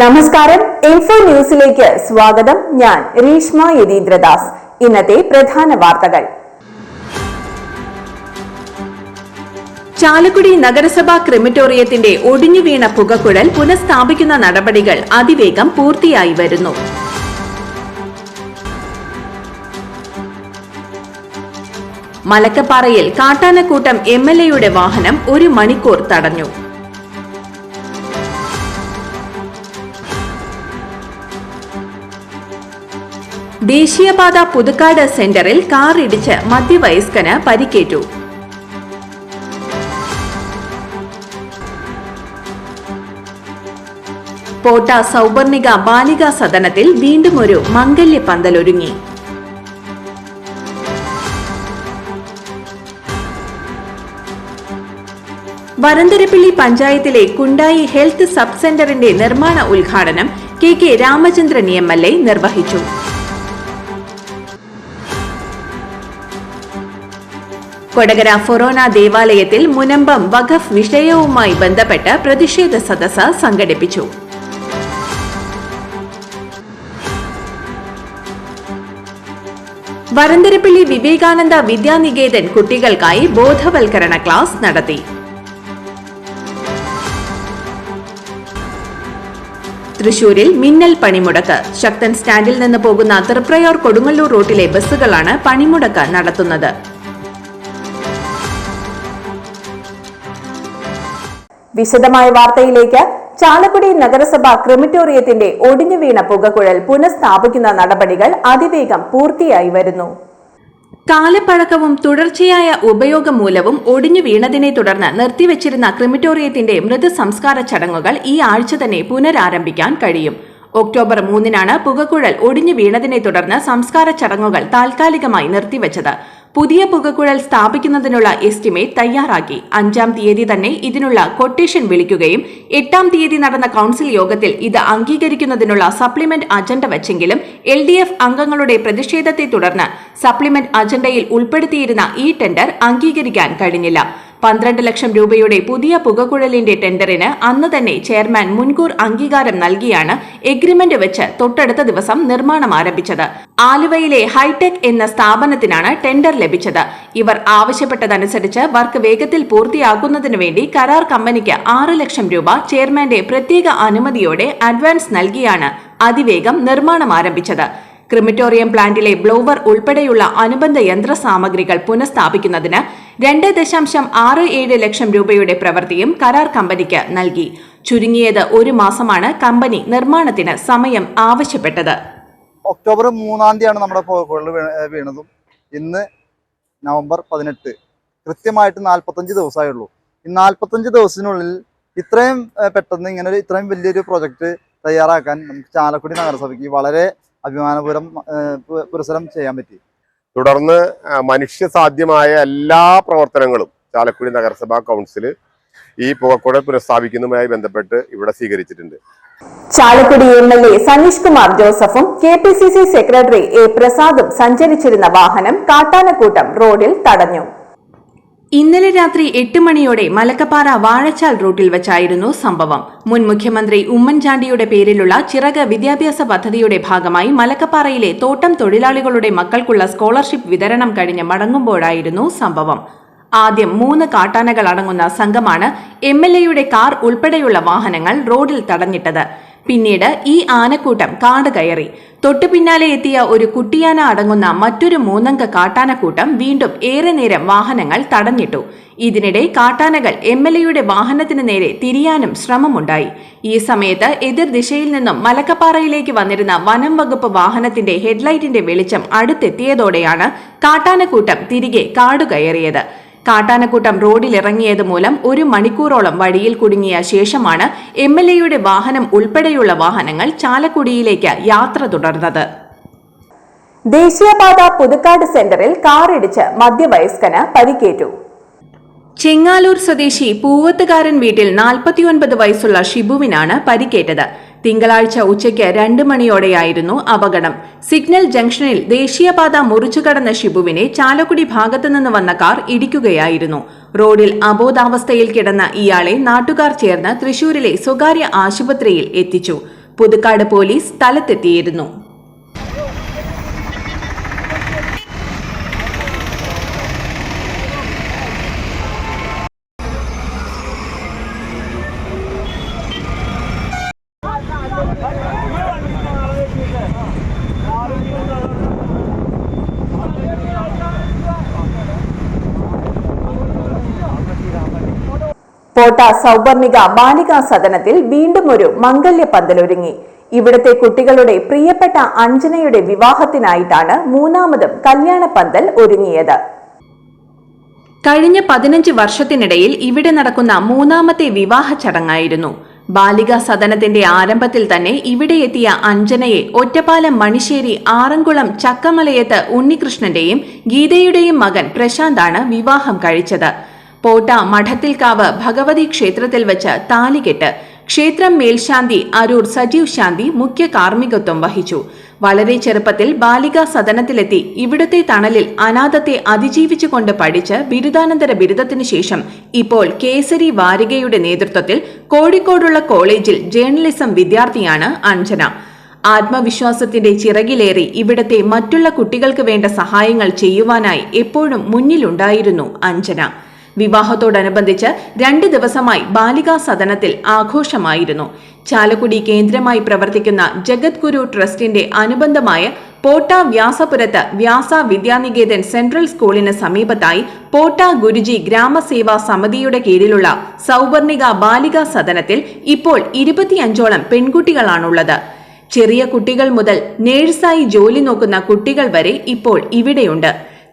നമസ്കാരം. ഇൻഫോ ന്യൂസിലേക്ക് സ്വാഗതം. ഞാൻ രീഷ്മ യതീന്ദ്രദാസ്. ഇന്നത്തെ പ്രധാന വാർത്തകൾ. ചാലക്കുടി നഗരസഭാ ക്രിമിറ്റോറിയത്തിന്റെ ഒടിഞ്ഞു വീണ പുകക്കുഴൽ പുനഃസ്ഥാപിക്കുന്ന നടപടികൾ അതിവേഗം പൂർത്തിയായി വരുന്നു. മലക്കപ്പാറയിൽ കാട്ടാനക്കൂട്ടം എം എൽ എയുടെ വാഹനം ഒരു മണിക്കൂർ തടഞ്ഞു. ദേശീയപാത പുതുക്കാട് സെന്ററിൽ കാർ ഇടിച്ച് മധ്യവയസ്കന് പരിക്കേറ്റു. പോട്ട സൗപർണിക ബാലികാ സദനത്തിൽ വീണ്ടും ഒരു മംഗല്യ പന്തലൊരുങ്ങി വരന്തരപ്പിള്ളി പഞ്ചായത്തിലെ കുണ്ടായി ഹെൽത്ത് സബ് സെന്ററിന്റെ നിർമ്മാണ ഉദ്ഘാടനം K K Ramachandran M L A നിർവഹിച്ചു. കൊടകര ഫൊറോന ദേവാലയത്തിൽ മുനമ്പം വഖഫ് വിഷയവുമായി ബന്ധപ്പെട്ട് പ്രതിഷേധ സദസ്സ് സംഘടിപ്പിച്ചു. വരന്തരപ്പള്ളി വിവേകാനന്ദ വിദ്യാനികേതൻ കുട്ടികൾക്കായി ബോധവൽക്കരണ ക്ലാസ് നടത്തി. തൃശൂരിൽ മിന്നൽ പണിമുടക്ക്. ശക്തൻ സ്റ്റാൻഡിൽ നിന്ന് പോകുന്ന തൃപ്രയോർ കൊടുങ്ങല്ലൂർ റൂട്ടിലെ ബസ്സുകളാണ് പണിമുടക്ക് നടത്തുന്നത്. വിശദമായ വാർത്തയിലേക്ക് ചാലക്കുടി നഗരസഭ ക്രിമിറ്റോറിയത്തിന്റെ ഒടിഞ്ഞു വീണ പുകക്കുഴൽ പുനഃസ്ഥാപിക്കുന്ന നടപടികൾ അതിവേഗം പൂർത്തിയായി വരുന്നു. കാലപ്പഴക്കവും തുടർച്ചയായ ഉപയോഗം മൂലവും ഒടിഞ്ഞു വീണതിനെ തുടർന്ന് നിർത്തിവച്ചിരുന്ന ക്രിമിറ്റോറിയത്തിന്റെ മൃതസംസ്കാര ചടങ്ങുകൾ ഈ ആഴ്ച തന്നെ പുനരാരംഭിക്കാൻ കഴിയും. ഒക്ടോബർ മൂന്നിനാണ് പുകക്കുഴൽ ഒടിഞ്ഞു വീണതിനെ തുടർന്ന് സംസ്കാര ചടങ്ങുകൾ താൽക്കാലികമായി നിർത്തിവച്ചത്. പുതിയ പുകക്കുഴൽ സ്ഥാപിക്കുന്നതിനുള്ള എസ്റ്റിമേറ്റ് തയ്യാറാക്കി. അഞ്ചാം തീയതി തന്നെ ഇതിനുള്ള കൊട്ടേഷൻ വിളിക്കുകയും എട്ടാം തീയതി നടന്ന കൌൺസിൽ യോഗത്തിൽ ഇത് അംഗീകരിക്കുന്നതിനുള്ള സപ്ലിമെന്റ് അജണ്ട വച്ചെങ്കിലും എൽ ഡി എഫ് അംഗങ്ങളുടെ പ്രതിഷേധത്തെ തുടർന്ന് സപ്ലിമെന്റ് അജണ്ടയിൽ ഉൾപ്പെടുത്തിയിരുന്ന ഈ ടെൻഡർ അംഗീകരിക്കാൻ കഴിഞ്ഞില്ല. പന്ത്രണ്ട് ലക്ഷം രൂപയുടെ പുതിയ പുകക്കുഴലിന്റെ ടെൻഡറിന് അന്ന് തന്നെ ചെയർമാൻ മുൻകൂർ അംഗീകാരം നൽകിയാണ് എഗ്രിമെന്റ് വെച്ച് തൊട്ടടുത്ത ദിവസം നിർമ്മാണം ആരംഭിച്ചത്. ആലുവയിലെ ഹൈടെക് എന്ന സ്ഥാപനത്തിനാണ് ടെൻഡർ ലഭിച്ചത്. ഇവർ ആവശ്യപ്പെട്ടതനുസരിച്ച് വർക്ക് വേഗത്തിൽ പൂർത്തിയാക്കുന്നതിനു വേണ്ടി കരാർ കമ്പനിക്ക് ആറ് ലക്ഷം രൂപ ചെയർമാന്റെ പ്രത്യേക അനുമതിയോടെ അഡ്വാൻസ് നൽകിയാണ് അതിവേഗം നിർമ്മാണം ആരംഭിച്ചത്. ക്രിമിറ്റോറിയം പ്ലാന്റിലെ ബ്ലോവർ ഉൾപ്പെടെയുള്ള അനുബന്ധ യന്ത്രസാമഗ്രികൾ പുനഃസ്ഥാപിക്കുന്നതിന് രണ്ട് ദശാംശം ആറ് ഏഴ് ലക്ഷം രൂപയുടെ പ്രവൃത്തിയും കരാർ കമ്പനിക്ക് നൽകി. ചുരുങ്ങിയത് ഒരു മാസമാണ് കമ്പനി നിർമ്മാണത്തിന് സമയം ആവശ്യപ്പെട്ടത്. ഒക്ടോബർ മൂന്നാം തീയതിയാണ് നമ്മുടെ വീണതും. ഇന്ന് നവംബർ പതിനെട്ട്. കൃത്യമായിട്ട് നാൽപ്പത്തഞ്ച് ദിവസമായുള്ളൂ ഈ നാൽപ്പത്തഞ്ച് ദിവസത്തിനുള്ളിൽ ഇത്രയും പെട്ടെന്ന് ഇങ്ങനെ ഒരു ഇത്രയും വലിയൊരു പ്രൊജക്റ്റ് തയ്യാറാക്കാൻ നമുക്ക് ചാലക്കുടി നഗരസഭയ്ക്ക് വളരെ അഭിമാനപൂരം പുരസരം ചെയ്യാൻ പറ്റി. തുടർന്ന് മനുഷ്യ സാധ്യമായ എല്ലാ പ്രവർത്തനങ്ങളും ചാലക്കുടി നഗരസഭാ കൗൺസിൽ ഈ പുകക്കുഴൽ പുനഃസ്ഥാപിക്കുന്നതുമായി ബന്ധപ്പെട്ട് ഇവിടെ സ്വീകരിച്ചിട്ടുണ്ട്. Chalakudy M L A Saneesh Kumar ജോസഫും K P C C secretary A പ്രസാദും സഞ്ചരിച്ചിരുന്ന വാഹനം കാട്ടാനക്കൂട്ടം റോഡിൽ തടഞ്ഞു. ഇന്നലെ രാത്രി എട്ട് മണിയോടെ മലക്കപ്പാറ വാഴച്ചാൽ റൂട്ടിൽ വെച്ചായിരുന്നു സംഭവം. മുൻ മുഖ്യമന്ത്രി ഉമ്മൻചാണ്ടിയുടെ പേരിലുള്ള ചിറക് വിദ്യാഭ്യാസ പദ്ധതിയുടെ ഭാഗമായി മലക്കപ്പാറയിലെ തോട്ടം തൊഴിലാളികളുടെ മക്കൾക്കുള്ള സ്കോളർഷിപ്പ് വിതരണം കഴിഞ്ഞ് മടങ്ങുമ്പോഴായിരുന്നു സംഭവം. ആദ്യം മൂന്ന് കാട്ടാനകൾ അടങ്ങുന്ന സംഘമാണ് എം എൽ എയുടെ കാർ ഉൾപ്പെടെയുള്ള വാഹനങ്ങൾ റോഡിൽ തടഞ്ഞിട്ടത്. പിന്നീട് ഈ ആനക്കൂട്ടം കാട് കയറി. തൊട്ടു പിന്നാലെ എത്തിയ ഒരു കുട്ടിയാന അടങ്ങുന്ന മറ്റൊരു മൂന്നംഗ കാട്ടാനക്കൂട്ടം വീണ്ടും ഏറെ നേരം വാഹനങ്ങൾ തടഞ്ഞിട്ടു. ഇതിനിടെ കാട്ടാനകൾ എം എൽ എയുടെ വാഹനത്തിന് നേരെ തിരിയാനും ശ്രമമുണ്ടായി. ഈ സമയത്ത് എതിർ ദിശയിൽ നിന്നും മലക്കപ്പാറയിലേക്ക് വന്നിരുന്ന വനം വകുപ്പ് വാഹനത്തിന്റെ ഹെഡ്ലൈറ്റിന്റെ വെളിച്ചം അടുത്തെത്തിയതോടെയാണ് കാട്ടാനക്കൂട്ടം തിരികെ കാടുകയറിയത്. കാട്ടാനക്കൂട്ടം റോഡിലിറങ്ങിയത് മൂലം ഒരു മണിക്കൂറോളം വഴിയിൽ കുടുങ്ങിയ ശേഷമാണ് എം എൽ എയുടെ വാഹനം ഉൾപ്പെടെയുള്ള വാഹനങ്ങൾ ചാലക്കുടിയിലേക്ക് യാത്ര തുടർന്നത്. ദേശീയപാത പുതുക്കാട് സെന്ററിൽ കാറിടിച്ച് മധ്യവയസ്കന് പരിക്കേറ്റു. ചെങ്ങാലൂർ സ്വദേശി പൂവത്തുകാരൻ വീട്ടിൽ നാൽപ്പത്തിയൊൻപത് വയസ്സുള്ള ഷിബുവിനാണ് പരിക്കേറ്റത്. തിങ്കളാഴ്ച ഉച്ചയ്ക്ക് രണ്ട് മണിയോടെയായിരുന്നു അപകടം. സിഗ്നൽ ജംഗ്ഷനിൽ ദേശീയപാത മുറിച്ചുകടന്ന ഷിബുവിനെ ചാലക്കുടി ഭാഗത്തുനിന്ന് വന്ന കാർ ഇടിക്കുകയായിരുന്നു. റോഡിൽ അബോധാവസ്ഥയിൽ കിടന്ന ഇയാളെ നാട്ടുകാർ ചേർന്ന് തൃശൂരിലെ സ്വകാര്യ ആശുപത്രിയിൽ എത്തിച്ചു. പുതുക്കാട് പോലീസ് സ്ഥലത്തെത്തിയിരുന്നു. പോട്ട സൗവർണിക ബാലികാ സദനത്തിൽ വീണ്ടും ഒരു മംഗല്യ പന്തലൊരുങ്ങി. ഇവിടുത്തെ കുട്ടികളുടെ പ്രിയപ്പെട്ട അഞ്ജനയുടെ വിവാഹത്തിനായിട്ടാണ് മൂന്നാമതും കല്യാണ പന്തൽ ഒരുങ്ങിയത്. കഴിഞ്ഞ പതിനഞ്ച് വർഷത്തിനിടയിൽ ഇവിടെ നടക്കുന്ന മൂന്നാമത്തെ വിവാഹ ചടങ്ങായിരുന്നു. ബാലികാ സദനത്തിന്റെ ആരംഭത്തിൽ തന്നെ ഇവിടെ എത്തിയ അഞ്ജനയെ ഒറ്റപ്പാലം മണിശ്ശേരി ആറന്കുളം ചക്കമലയത്ത് ഉണ്ണികൃഷ്ണന്റെയും ഗീതയുടെയും മകൻ പ്രശാന്താണ് വിവാഹം കഴിച്ചത്. പോട്ട മഠത്തിൽക്കാവ് ഭഗവതി ക്ഷേത്രത്തിൽ വെച്ച് താലികെട്ട് ക്ഷേത്രം മേൽശാന്തി അരൂർ സജീവ് ശാന്തി മുഖ്യ കാർമ്മികത്വം വഹിച്ചു. വളരെ ചെറുപ്പത്തിൽ ബാലികാ സദനത്തിലെത്തി ഇവിടുത്തെ തണലിൽ അനാഥത്തെ അതിജീവിച്ചുകൊണ്ട് പഠിച്ച് ബിരുദാനന്തര ബിരുദത്തിനു ശേഷം ഇപ്പോൾ കേസരി വാരികയുടെ നേതൃത്വത്തിൽ കോഴിക്കോടുള്ള കോളേജിൽ ജേർണലിസം വിദ്യാർത്ഥിയാണ് അഞ്ജന. ആത്മവിശ്വാസത്തിന്റെ ചിറകിലേറി ഇവിടത്തെ മറ്റുള്ള കുട്ടികൾക്ക് വേണ്ട സഹായങ്ങൾ ചെയ്യുവാനായി എപ്പോഴും മുന്നിലുണ്ടായിരുന്നു അഞ്ജന. വിവാഹത്തോടനുബന്ധിച്ച് രണ്ട് ദിവസമായി ബാലികാ സദനത്തിൽ ആഘോഷമായിരുന്നു. ചാലക്കുടി കേന്ദ്രമായി പ്രവർത്തിക്കുന്ന ജഗദ്ഗുരു ട്രസ്റ്റിന്റെ അനുബന്ധമായ പോട്ട വ്യാസപുരത്ത് വ്യാസ വിദ്യാനികേതൻ സെൻട്രൽ സ്കൂളിന് സമീപത്തായി പോട്ട ഗുരുജി ഗ്രാമസേവാ സമിതിയുടെ കീഴിലുള്ള സൗവർണിക ബാലികാ സദനത്തിൽ ഇപ്പോൾ ഇരുപത്തിയഞ്ചോളം പെൺകുട്ടികളാണുള്ളത്. ചെറിയ കുട്ടികൾ മുതൽ നേഴ്സായി ജോലി നോക്കുന്ന കുട്ടികൾ വരെ ഇപ്പോൾ ഇവിടെയുണ്ട്.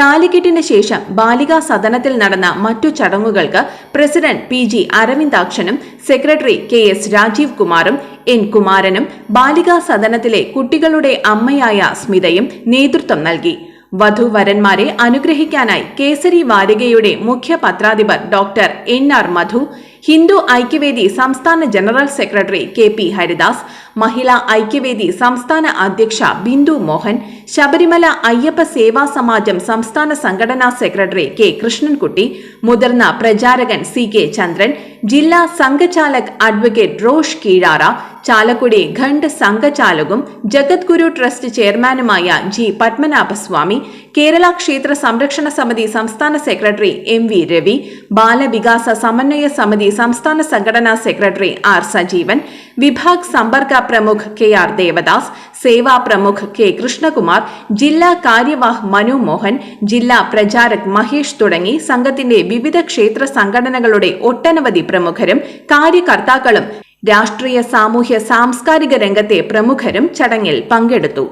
താലികെട്ടിന് ശേഷം ബാലികാ സദനത്തിൽ നടന്ന മറ്റു ചടങ്ങുകൾക്ക് പ്രസിഡന്റ് പി ജി അരവിന്ദാക്ഷനും സെക്രട്ടറി കെ എസ് രാജീവ് കുമാറും എൻ കുമാരനും ബാലികാ സദനത്തിലെ കുട്ടികളുടെ അമ്മയായ സ്മിതയും നേതൃത്വം നൽകി. വധുവരന്മാരെ അനുഗ്രഹിക്കാനായി കേസരി വാരികയുടെ മുഖ്യ പത്രാധിപർ doctor N R Madhu Hindu Aikyavedi സംസ്ഥാന general secretary K P Haridas Mahila Aikyavedi സംസ്ഥാന അധ്യക്ഷ ബിന്ദു മോഹൻ ശബരിമല അയ്യപ്പ സേവാ സമാജം സംസ്ഥാന സംഘടനാ സെക്രട്ടറി കെ കൃഷ്ണൻകുട്ടി മുതിർന്ന പ്രചാരകൻ സി കെ ചന്ദ്രൻ ജില്ലാ സംഘചാലക് അഡ്വക്കേറ്റ് റോഷ് കീഴാറ ചാലക്കുടി ഖണ്ഡ് സംഘചാലകും ജഗദ്ഗുരു ട്രസ്റ്റ് ചെയർമാനുമായ ജി പത്മനാഭസ്വാമി കേരള ക്ഷേത്ര സംരക്ഷണ സമിതി സംസ്ഥാന secretary M V Ravi Balavikasa Samanvaya Samiti സംസ്ഥാന സംഘടനാ സെക്രട്ടറി ആർ സജീവൻ വിഭാഗ് സമ്പർക്ക പ്രമുഖ് കെ ആർ ദേവദാസ് സേവാ പ്രമുഖ് കെ കൃഷ്ണകുമാർ ജില്ലാ കാര്യവാഹ് മനു മോഹൻ ജില്ലാ പ്രചാരക് മഹേഷ് തുടങ്ങി സംഘത്തിന്റെ വിവിധ ക്ഷേത്ര സംഘടനകളുടെ ഒട്ടനവധി പ്രമുഖരും കാര്യകർത്താക്കളും രാഷ്ട്രീയ സാമൂഹ്യ സാംസ്കാരിക രംഗത്തെ പ്രമുഖരും ചടങ്ങിൽ പങ്കെടുത്തു.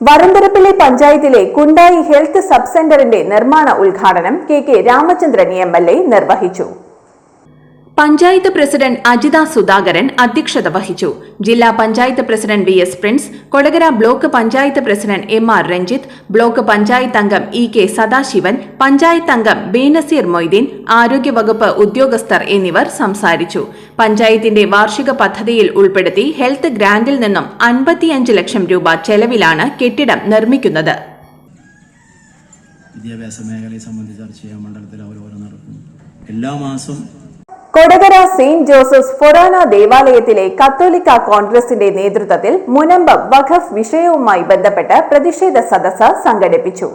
വരന്തരപ്പിള്ളി പഞ്ചായത്തിലെ കുണ്ടായി ഹെൽത്ത് സബ് സെന്ററിന്റെ നിർമ്മാണ ഉദ്ഘാടനം K K Ramachandran M L A നിർവഹിച്ചു. പഞ്ചായത്ത് പ്രസിഡന്റ് അജിത സുധാകരൻ അധ്യക്ഷത വഹിച്ചു. ജില്ലാ panchayat president V S Prince Kodakara block panchayat president M R Ranjith block panchayat അംഗം ഇ കെ സദാശിവൻ പഞ്ചായത്ത് അംഗം ബേനസീർ മൊയ്തീൻ ആരോഗ്യവകുപ്പ് ഉദ്യോഗസ്ഥർ എന്നിവർ സംസാരിച്ചു. പഞ്ചായത്തിന്റെ വാർഷിക പദ്ധതിയിൽ ഉൾപ്പെടുത്തി ഹെൽത്ത് ഗ്രാന്റിൽ നിന്നും അൻപത്തിയഞ്ച് ലക്ഷം രൂപ ചെലവിലാണ് കെട്ടിടം നിർമ്മിക്കുന്നത്. വിദ്യാഭ്യാസ മേഖലയെ സംബന്ധിച്ച് ചർച്ച ചെയ്യാൻ മണ്ഡലത്തിൽ അവരോരോ നടക്കുന്നു എല്ലാ മാസം കൊടകര സെയിന്റ് ജോസഫ്സ് ഫൊറാന ദേവാലയത്തിലെ കത്തോലിക്ക കോൺഗ്രസിന്റെ നേതൃത്വത്തിൽ മുനമ്പം വഖഫ് വിഷയവുമായി ബന്ധപ്പെട്ട് പ്രതിഷേധ സദസ്സ് സംഘടിപ്പിച്ചു.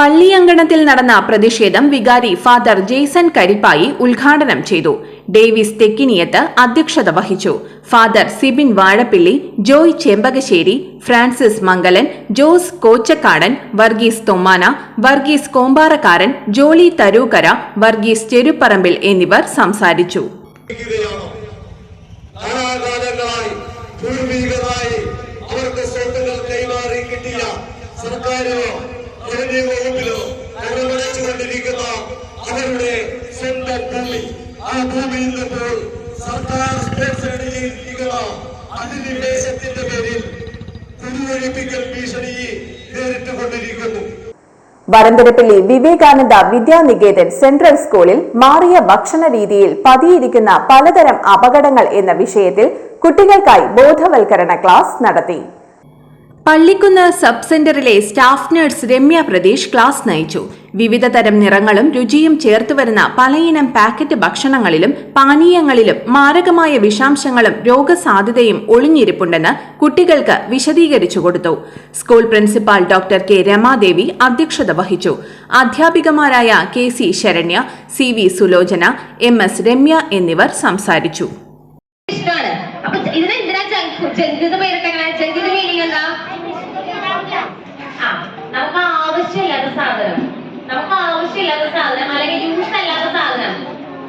പള്ളിയങ്കണത്തിൽ നടന്ന പ്രതിഷേധം വികാരി ഫാദർ ജെയ്സൺ കരിപ്പായി ഉദ്ഘാടനം ചെയ്തു. ഡേവിസ് തെക്കിനിയത്ത് അധ്യക്ഷത വഹിച്ചു. Father Sibin Vazhappilly Joy Chembakassery Francis Mangalan Jose Kochakkadan Varghese Thommana Varghese Kombarakkaran Jolly Tharookkara Varghese Cheruparambil എന്നിവർ സംസാരിച്ചു. സ്വന്തം ഭൂമി ആ ഭൂമിയിൽ നിന്നിപ്പോൾ സർക്കാർ സ്പോൺസറിയിരിക്കുന്ന അധിനിവേശത്തിന്റെ പേരിൽ കുടിയൊഴിപ്പിക്കൽ ഭീഷണി നേരിട്ടുകൊണ്ടിരിക്കുന്നു വരന്തരപ്പള്ളി വിവേകാനന്ദ വിദ്യാനികേതൻ സെൻട്രൽ സ്കൂളിൽ മാറിയ ഭക്ഷണ രീതിയിൽ പതിയിരിക്കുന്ന പലതരം അപകടങ്ങൾ എന്ന വിഷയത്തിൽ കുട്ടികൾക്കായി ബോധവൽക്കരണ ക്ലാസ് നടത്തി. പള്ളിക്കുന്ന് സബ് സെന്ററിലെ staff nurse Ramya Pradesh class നയിച്ചു. വിവിധ തരം നിറങ്ങളും രുചിയും ചേർത്ത് വരുന്ന പലയിനം പാക്കറ്റ് ഭക്ഷണങ്ങളിലും പാനീയങ്ങളിലും മാരകമായ വിഷാംശങ്ങളും രോഗസാധ്യതയും ഒളിഞ്ഞിരിപ്പുണ്ടെന്ന് കുട്ടികൾക്ക് വിശദീകരിച്ചു കൊടുത്തു. School principal doctor K Ramadevi അധ്യക്ഷത വഹിച്ചു. അധ്യാപികമാരായ K C Saranya C V Sulochana M S Ramya എന്നിവർ സംസാരിച്ചു എന്തിനാ ജങ്കുത് പേരിട്ടെങ്ങനെ ജങ്കുത് മീനിങ് എന്താ ആ നമുക്ക് ആവശ്യമില്ലാത്ത സാധനം നമുക്ക് ആവശ്യമില്ലാത്ത സാധനം അല്ലെങ്കിൽ യൂസ് അല്ലാത്ത സാധനം.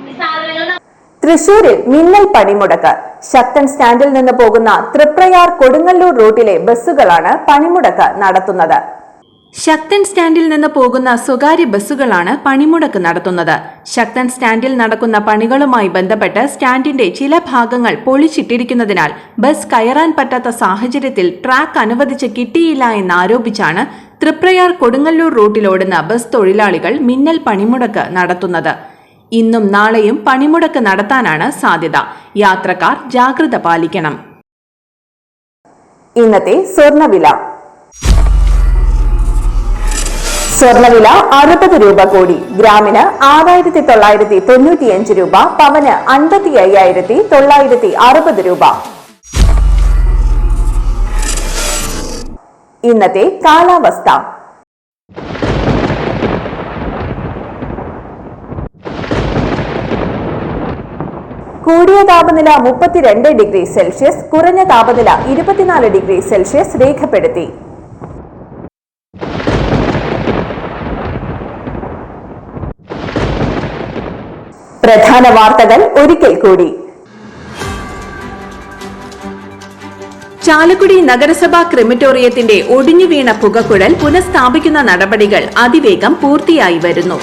ഈ സാധനങ്ങൾ തൃശൂരിൽ മിന്നൽ പണിമുടക്ക്. ശക്തൻ സ്റ്റാൻഡിൽ നിന്ന് പോകുന്ന തൃപ്രയാർ കൊടുങ്ങല്ലൂർ റൂട്ടിലെ ബസ്സുകളാണ് പണിമുടക്ക് നടത്തുന്നത്. ശക്തൻ സ്റ്റാൻഡിൽ നിന്ന് പോകുന്ന സ്വകാര്യ ബസ്സുകളാണ് പണിമുടക്ക് നടത്തുന്നത്. ശക്തൻ സ്റ്റാൻഡിൽ നടക്കുന്ന പണികളുമായി ബന്ധപ്പെട്ട് സ്റ്റാൻഡിന്റെ ചില ഭാഗങ്ങൾ പൊളിച്ചിട്ടിരിക്കുന്നതിനാൽ ബസ് കയറാൻ പറ്റാത്ത സാഹചര്യത്തിൽ ട്രാക്ക് അനുവദിച്ച് കിട്ടിയില്ല എന്നാരോപിച്ചാണ് തൃപ്രയാർ കൊടുങ്ങല്ലൂർ റൂട്ടിലോടുന്ന ബസ് തൊഴിലാളികൾ മിന്നൽ പണിമുടക്ക് നടത്തുന്നത്. ഇന്നും നാളെയും പണിമുടക്ക് നടത്താനാണ് സാധ്യത. യാത്രക്കാർ ജാഗ്രത പാലിക്കണം. ഇന്നത്തെ സ്വർണവില. സ്വർണവില അറുപത് രൂപ കൂടി. ഗ്രാമിന് ആറായിരത്തി തൊള്ളായിരത്തി തൊണ്ണൂറ്റിയഞ്ച് രൂപ പവന് അൻപത്തി അയ്യായിരത്തി തൊള്ളായിരത്തി അറുപത് രൂപ. ഇന്നത്തെ കാലാവസ്ഥ. കൂടിയ താപനില മുപ്പത്തിരണ്ട് ഡിഗ്രി സെൽഷ്യസ് കുറഞ്ഞ താപനില ഇരുപത്തിനാല് ഡിഗ്രി സെൽഷ്യസ് രേഖപ്പെടുത്തി. പ്രധാന വാർത്തകൾ ഒരിക്കൽ കൂടി. ചാലക്കുടി നഗരസഭാ ക്രിമിറ്റോറിയത്തിന്റെ ഒടിഞ്ഞു വീണ പുകക്കുഴൽ പുനഃസ്ഥാപിക്കുന്ന നടപടികൾ അതിവേഗം പൂർത്തിയായി വരുന്നു.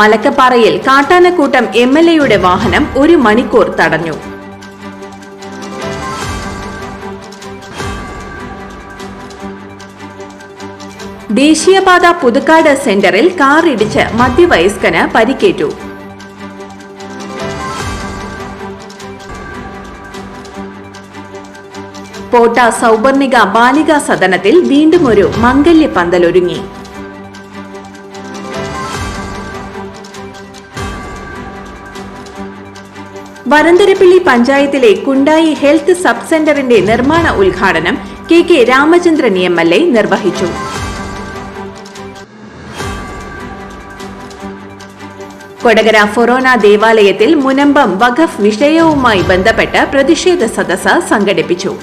മലക്കപ്പാറയിൽ കാട്ടാനക്കൂട്ടം എം എൽ എയുടെ വാഹനം ഒരു മണിക്കൂർ തടഞ്ഞു. ദേശീയപാത പുതുക്കാട് സെന്ററിൽ കാറിടിച്ച് മധ്യവയസ്കന് പരിക്കേറ്റു. പോട്ട സൗപർണിക ബാലികാ സദനത്തിൽ വീണ്ടും ഒരു മംഗല്യ പന്തലൊരുങ്ങി വരന്തരപ്പിള്ളി പഞ്ചായത്തിലെ കുണ്ടായി ഹെൽത്ത് സബ് സെന്ററിന്റെ നിർമ്മാണ ഉദ്ഘാടനം K K Ramachandran M L A നിർവഹിച്ചു. കൊടകര ഫൊറോന ദേവാലയത്തിൽ മുനമ്പം വഖഫ് വിഷയവുമായി ബന്ധപ്പെട്ട് പ്രതിഷേധ സദസ്സ് സംഘടിപ്പിച്ചു.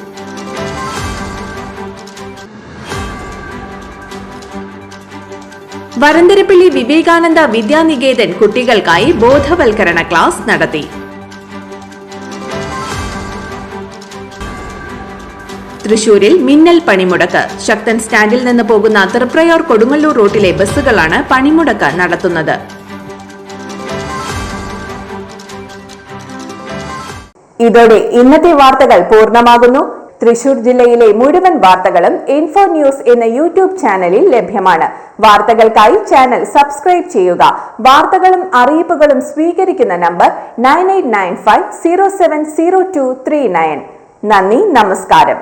വരന്തരപ്പിള്ളി വിവേകാനന്ദ വിദ്യാനികേതൻ കുട്ടികൾക്കായി ബോധവൽക്കരണ ക്ലാസ് നടത്തി. തൃശൂരിൽ മിന്നൽ പണിമുടക്ക്. ശക്തൻ സ്റ്റാൻഡിൽ നിന്ന് പോകുന്ന തൃപ്രയോർ കൊടുങ്ങല്ലൂർ റൂട്ടിലെ ബസ്സുകളാണ് പണിമുടക്ക് നടത്തുന്നത്. ഇതോടെ ഇന്നത്തെ വാർത്തകൾ പൂർണമാകുന്നു. തൃശൂർ ജില്ലയിലെ മുഴുവൻ വാർത്തകളും ഇൻഫോ ന്യൂസ് എന്ന യൂട്യൂബ് ചാനലിൽ ലഭ്യമാണ്. വാർത്തകൾക്കായി ചാനൽ സബ്സ്ക്രൈബ് ചെയ്യുക. വാർത്തകളും അറിയിപ്പുകളും സ്വീകരിക്കുന്ന number nine nine five zero seven zero two three nine നന്ദി നമസ്കാരം.